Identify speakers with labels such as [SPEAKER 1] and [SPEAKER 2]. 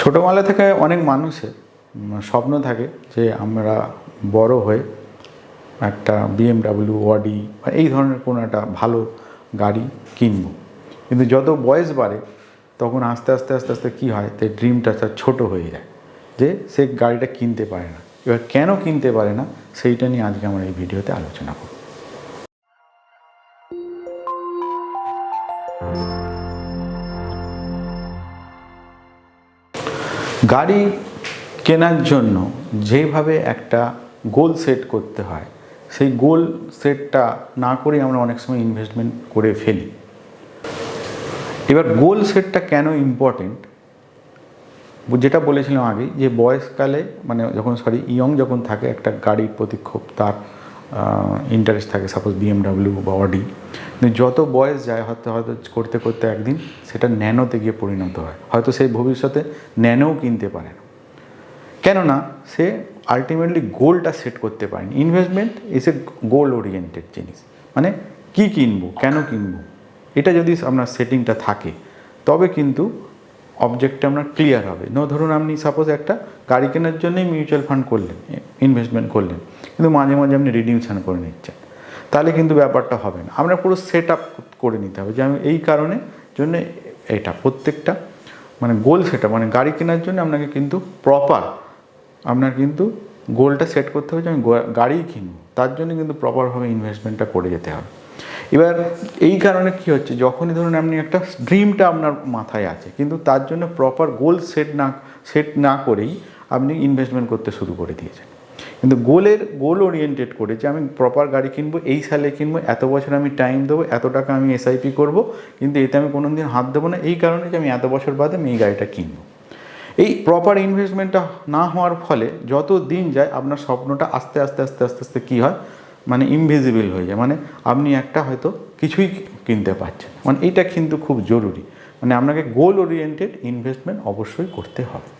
[SPEAKER 1] ছোটোবেলা থেকে অনেক মানুষের স্বপ্ন থাকে যে আমরা বড় হয়ে একটা বিএমডাব্লিউ অডি বা এই ধরনের কোনো একটা ভালো গাড়ি কিনব। কিন্তু যত বয়স বাড়ে, তখন আস্তে আস্তে আস্তে আস্তে কী হয়? তার ড্রিমটা তার ছোটো হয়ে যায়, যে সে গাড়িটা কিনতে পারে না। এবার কেন কিনতে পারে না? সেইটা নিয়ে আজকে আমরা এই ভিডিওতে আলোচনা করব। গাড়ি কেনার জন্য যেভাবে একটা গোল সেট করতে হয়, সেই গোল সেটটা না করে আমরা অনেক সময় ইনভেস্টমেন্ট করে ফেলি। এবার গোল সেটটা কেন ইম্পর্টেন্ট যেটা বলেছিলাম আগে, যে বয়সকালে মানে যখন সরি ইয়ং যখন থাকে, একটা গাড়ির প্রতি খুব তার ইন্টারেস্ট থাকে সাপোজ বিএমডাব্লিউ বা অডি যত বয়স যায় হয়তো হয়তো করতে করতে একদিন সেটা ন্যানোতে গিয়ে পরিণত হয়। হয়তো সেই ভবিষ্যতে ন্যানোও কিনতে পারে না কেননা সে আলটিমেটলি গোলটা সেট করতে পারেনি। Investment is a goal oriented জিনিস। মানে কি কিনবো, কেন কিনবো? এটা যদি আপনার সেটিংটা থাকে, তবে কিন্তু অবজেক্টটা আপনার ক্লিয়ার হবে। নো ধরুন আপনি সাপোজ একটা গাড়ি কেনার জন্যই মিউচুয়াল ফান্ড করলেন ইনভেস্টমেন্ট করলেন। কিন্তু মাঝে মাঝে আপনি রিডিউশন করে নিচ্ছেন। তাহলে কিন্তু ব্যাপারটা হবে না। আমরা পুরো সেট আপ করে নিতে হবে যে আমি এই কারণে জন্য এটা প্রত্যেকটা মানে গোল সেটা মানে গাড়ি কেনার জন্য আপনাকে কিন্তু প্রপার আপনার কিন্তু গোলটা সেট করতে হবে যে আমি গাড়িই কিনবো। তার জন্য কিন্তু প্রপারভাবে ইনভেস্টমেন্টটা করে যেতে হবে। এবার এই কারণে কি হচ্ছে? যখনই ধরুন আপনি একটা ড্রিমটা আপনার মাথায় আছে, কিন্তু তার জন্য প্রপার গোল সেট না সেট না করেই আপনি ইনভেস্টমেন্ট করতে শুরু করে দিয়েছেন। কিন্তু গোলের, গোল ওরিয়েন্টেড করে যে আমি প্রপার গাড়ি কিনবো, এই সালে কিনবো, এত বছর আমি টাইম দেবো, এত টাকা আমি এসআইপি করব, কিন্তু এতে আমি কোনো দিন হাত দেবো না, এই কারণে যে আমি এত বছর বাদে আমি এই গাড়িটা কিনবো। এই প্রপার ইনভেস্টমেন্টটা না হওয়ার ফলে যত দিন যায়, আপনার স্বপ্নটা আস্তে আস্তে আস্তে আস্তে আস্তে কী হয়? মানে ইনভিজিবল হয়ে যায়। মানে আপনি একটা হয়তো কিছুই কিনতে পারছেন মানে এইটা কিন্তু খুব জরুরি। মানে আপনাকে গোল ওরিয়েন্টেড ইনভেস্টমেন্ট অবশ্যই করতে হবে।